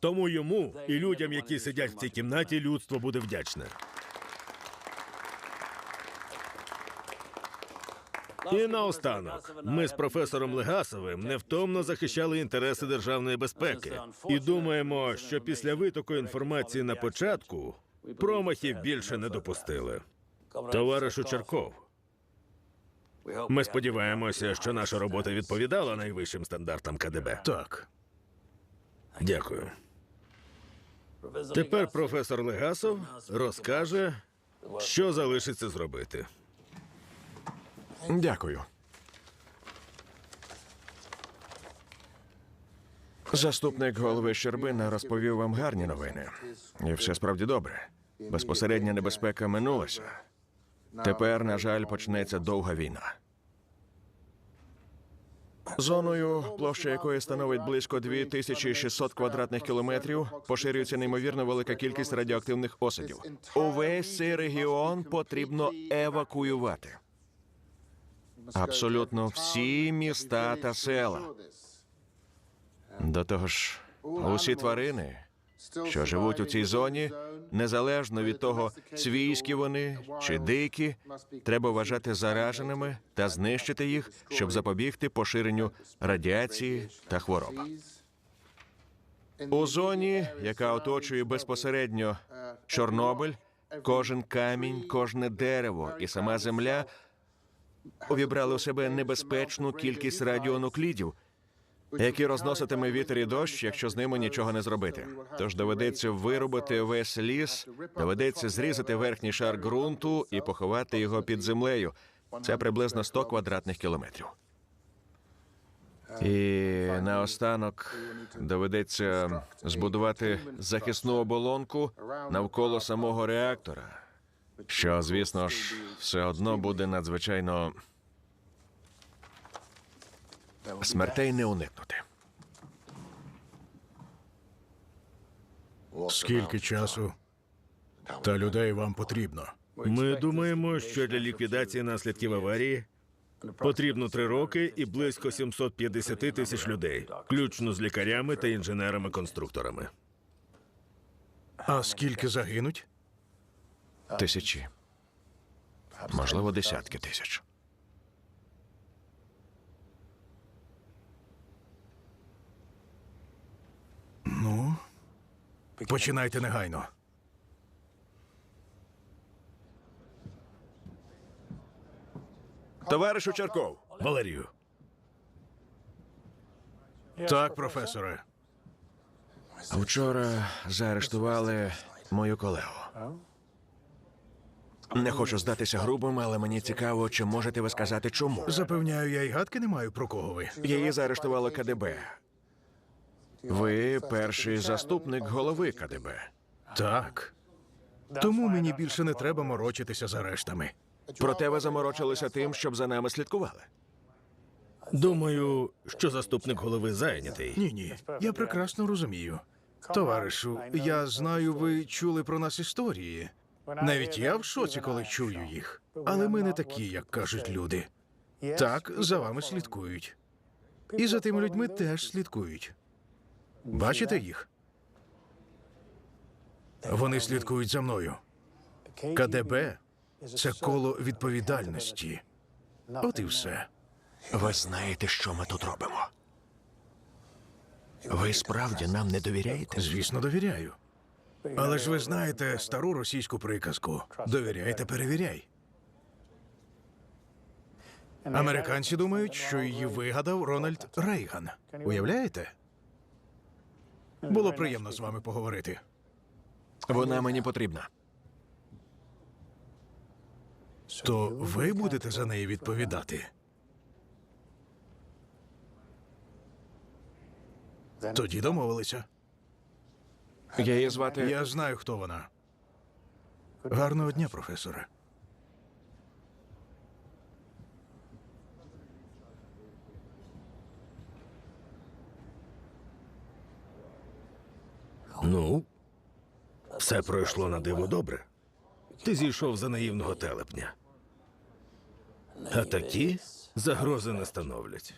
Тому йому і людям, які сидять в цій кімнаті, людство буде вдячне. І наостанок, ми з професором Легасовим невтомно захищали інтереси державної безпеки і думаємо, що після витоку інформації на початку промахів більше не допустили. Товаришу Черков, ми сподіваємося, що наша робота відповідала найвищим стандартам КДБ. Так. Дякую. Тепер професор Легасов розкаже, що залишиться зробити. Дякую. Заступник голови Щербина розповів вам гарні новини. І все справді добре. Безпосередня небезпека минулася. Тепер, на жаль, почнеться довга війна. Зоною, площа якої становить близько 2600 квадратних кілометрів, поширюється неймовірно велика кількість радіоактивних осадів. Увесь цей регіон потрібно евакуювати. Абсолютно всі міста та села. До того ж, усі тварини, що живуть у цій зоні, незалежно від того, свійські вони чи дикі, треба вважати зараженими та знищити їх, щоб запобігти поширенню радіації та хвороб. У зоні, яка оточує безпосередньо Чорнобиль, кожен камінь, кожне дерево і сама земля увібрали у себе небезпечну кількість радіонуклідів, які розноситиме вітер і дощ, якщо з ними нічого не зробити. Тож доведеться вирубати весь ліс, доведеться зрізати верхній шар ґрунту і поховати його під землею. Це приблизно 100 квадратних кілометрів. І наостанок доведеться збудувати захисну оболонку навколо самого реактора, що, звісно ж, все одно буде надзвичайно смертей не уникнути. Скільки часу та людей вам потрібно? Ми думаємо, що для ліквідації наслідків аварії потрібно три роки і близько 750 тисяч людей, включно з лікарями та інженерами-конструкторами. А скільки загинуть? Тисячі, можливо, десятки тисяч. Ну, починайте негайно. Товаришу Черков, Валерію, Так, професоре. вчора заарештували мою колегу. Не хочу здатися грубим, але мені цікаво, чи можете ви сказати чому. Запевняю, я й гадки не маю про кого ви. Її заарештувало КДБ. Ви перший заступник голови КДБ. Так. Тому мені більше не треба морочитися з арештами. Проте ви заморочилися тим, щоб за нами слідкували. думаю, що заступник голови зайнятий. Ні, ні. Я прекрасно розумію. Товаришу, я знаю, ви чули про нас історії. Навіть я в шоці, коли чую їх. Але ми не такі, як кажуть люди. Так, за вами слідкують. І за тими людьми теж слідкують. Бачите їх? Вони слідкують за мною. КДБ це коло відповідальності. От і все. Ви знаєте, що ми тут робимо. Ви справді нам не довіряєте? Звісно, довіряю. Але ж ви знаєте стару російську приказку: довіряйте, перевіряй. Американці думають, що її вигадав Рональд Рейган. Уявляєте? Було приємно з вами поговорити. Вона мені потрібна. То ви будете за неї відповідати. Тоді домовилися. Її звати. Я знаю, хто вона. Гарного дня, професоре. Ну, все пройшло на диво добре. Ти зійшов за наївного телепня. А такі загрози не становлять.